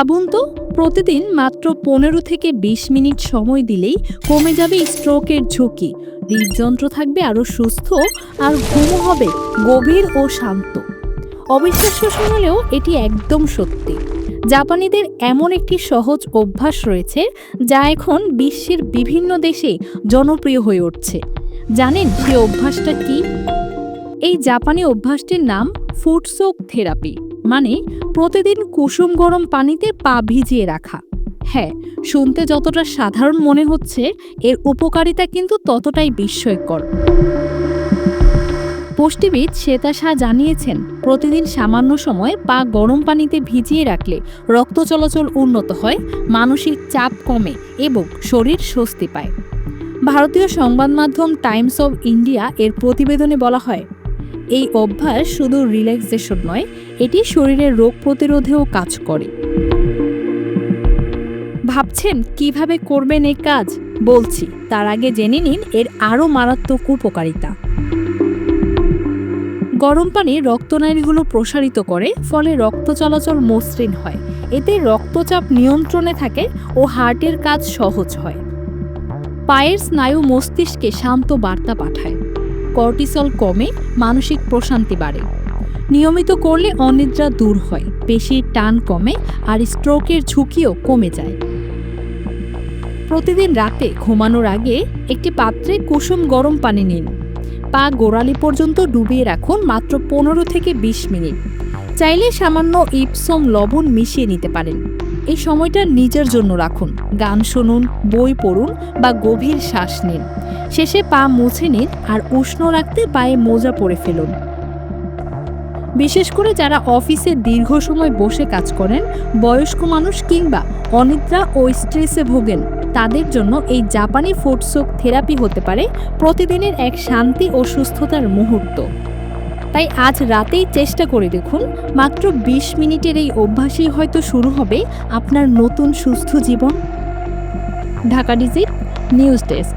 ভাবুন তো, প্রতিদিন মাত্র পনেরো থেকে বিশ মিনিট সময় দিলেই কমে যাবে স্ট্রোকের ঝুঁকি। হৃদযন্ত্র থাকবে আরও সুস্থ আর ঘুমও হবে গভীর ও শান্ত। অবিশ্বাস্য শোনালেও এটি একদম সত্যি। জাপানিদের এমন একটি সহজ অভ্যাস রয়েছে যা এখন বিশ্বের বিভিন্ন দেশে জনপ্রিয় হয়ে উঠছে। জানেন সে অভ্যাসটা কি? এই জাপানি অভ্যাসটির নাম ফুটসোক থেরাপি। মানে প্রতিদিন কুসুম গরম পানিতে পা ভিজিয়ে রাখা। হ্যাঁ শুনতে যতটা সাধারণ মনে হচ্ছে, এর উপকারিতা কিন্তু ততটাই বিস্ময়কর। পুষ্টিবিদ শ্বেতা শাহ জানিয়েছেন, প্রতিদিন সামান্য সময় পা গরম পানিতে ভিজিয়ে রাখলে রক্ত চলাচল উন্নত হয়, মানসিক চাপ কমে এবং শরীর স্বস্তি পায়। ভারতীয় সংবাদ মাধ্যম টাইমস অব ইন্ডিয়া এর প্রতিবেদনে বলা হয় এই অভ্যাস শুধু রিল্যাক্সেশন নয়, এটি শরীরের রোগ প্রতিরোধেও কাজ করে। ভাবছেন কীভাবে করবেন এই কাজ? বলছি, তার আগে জেনে নিন এর আরও মারাত্মক উপকারিতা। গরম পানি রক্তনালীগুলো প্রসারিত করে, ফলে রক্ত চলাচল মসৃণ হয়। এতে রক্তচাপ নিয়ন্ত্রণে থাকে ও হার্টের কাজ সহজ হয়। পায়ের স্নায়ু মস্তিষ্কে শান্ত বার্তা পাঠায়। কর্টিসল কমে মানসিক প্রশান্তি বাড়ে। নিয়মিত করলে অনিদ্রা দূর হয়, পেশির টান কমে আর স্ট্রোকের ঝুঁকিও কমে যায়। প্রতিদিন রাতে ঘুমানোর আগে একটি পাত্রে কুসুম গরম পানি নিন। পা গোড়ালি পর্যন্ত ডুবিয়ে রাখুন মাত্র পনেরো থেকে বিশ মিনিট। চাইলে সামান্য ইপসম লবণ মিশিয়ে নিতে পারেন। এই সময়টা নিজের জন্য রাখুন। গান শুনুন, বই পড়ুন বা গভীর শ্বাস নিন। শেষে পা মুছে নিন আর উষ্ণ রাখতে পায়ে মোজা পরে ফেলুন। বিশেষ করে যারা অফিসে দীর্ঘ সময় বসে কাজ করেন, বয়স্ক মানুষ কিংবা অনিদ্রা ও স্ট্রেসে ভোগেন, তাদের জন্য এই জাপানি ফুডসোক থেরাপি হতে পারে প্রতিদিনের এক শান্তি ও সুস্থতার মুহূর্ত। তাই আজ রাতেই চেষ্টা করে দেখুন, মাত্র ২০ মিনিটের এই অভ্যাসেই হয়তো শুরু হবে আপনার নতুন সুস্থ জীবন। Dhaka digit news desk.